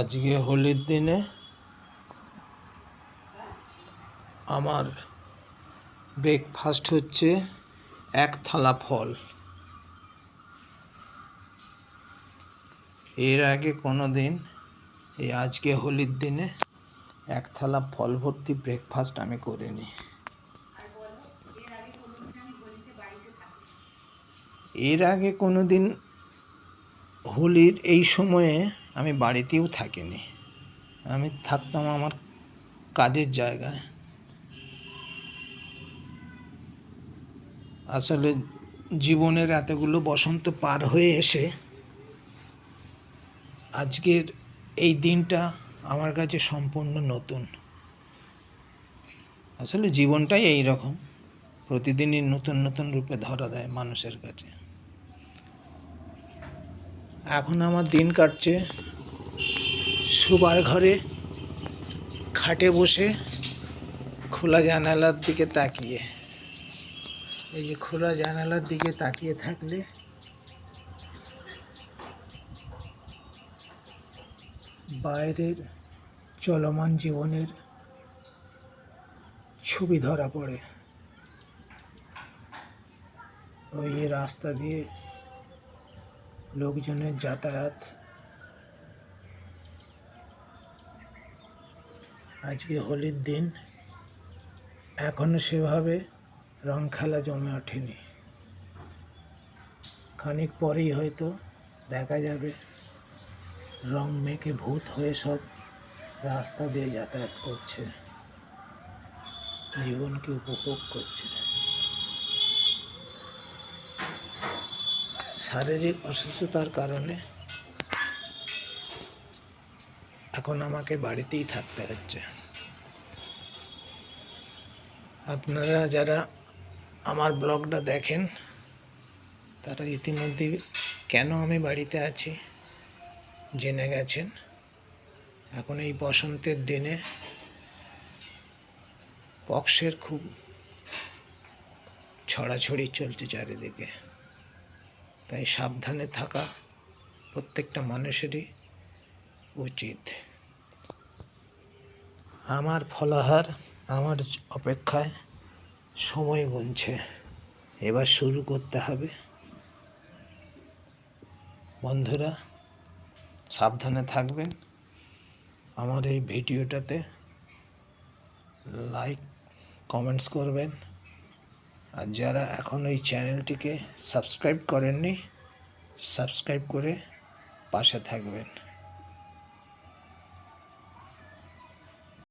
আজকে হোলির দিনে আমার ব্রেকফাস্ট হচ্ছে এক থালা ফল। এর আগে কোনো দিন এই আজকে হোলির দিনে এক থালা ফল ভর্তি ব্রেকফাস্ট আমি করিনি। এর আগে কোনো দিন হোলির এই সময়ে আমি বাড়িতেও থাকিনি। আমি থাকতাম আমার কাজের জায়গায়। আসলে জীবনের এতগুলো বসন্ত পার হয়ে এসে আজকের এই দিনটা আমার কাছে সম্পূর্ণ নতুন। আসলে জীবনটাই এই রকম প্রতিদিনই নতুন নতুন রূপে ধরা দেয় মানুষের কাছে। এখন আমার দিন কাটছে। শোবার ঘরে, খাটে বসে খোলা জানালার দিকে তাকিয়ে। এই যে খোলা জানালার দিকে তাকিয়ে থাকলে বাইরের চলমান জীবনের ছবি ধরা পড়ে। ওই রাস্তা দিয়ে লোকজনের যাতায়াত। আজকে হোলির দিন। এখনও সেভাবে রং খেলা জমে ওঠেনি। খানিক পরেই হয়তো দেখা যাবে, রং মেখে ভূত হয়ে সব রাস্তা দিয়ে যাতায়াত করছে। জীবনকে উপভোগ করছে। শারীরিক অসুস্থতার কারণে এখন আমাকে বাড়িতেই থাকতে হচ্ছে। আপনারা যারা আমার ব্লগটা দেখেন, তারা ইতিমধ্যে কেন আমি বাড়িতে আছি জেনে গেছেন। এখন এই বসন্তের দিনে পক্সের খুব ছড়াছড়ি চলছে চারিদিকে। তাই সাবধানে থাকা প্রত্যেকটা মানুষেরই উচিত। আমার ফলাহার, আমার অপেক্ষায় সময় গুনছে। এবার শুরু করতে হবে। বন্ধুরা, সাবধানে থাকবেন। আমার এই ভিডিওটাতে লাইক কমেন্টস করবেন। আর যারা এখন এই চ্যানেলটিকে সাবস্ক্রাইব করেননি সাবস্ক্রাইব করে পাশে থাকবেন।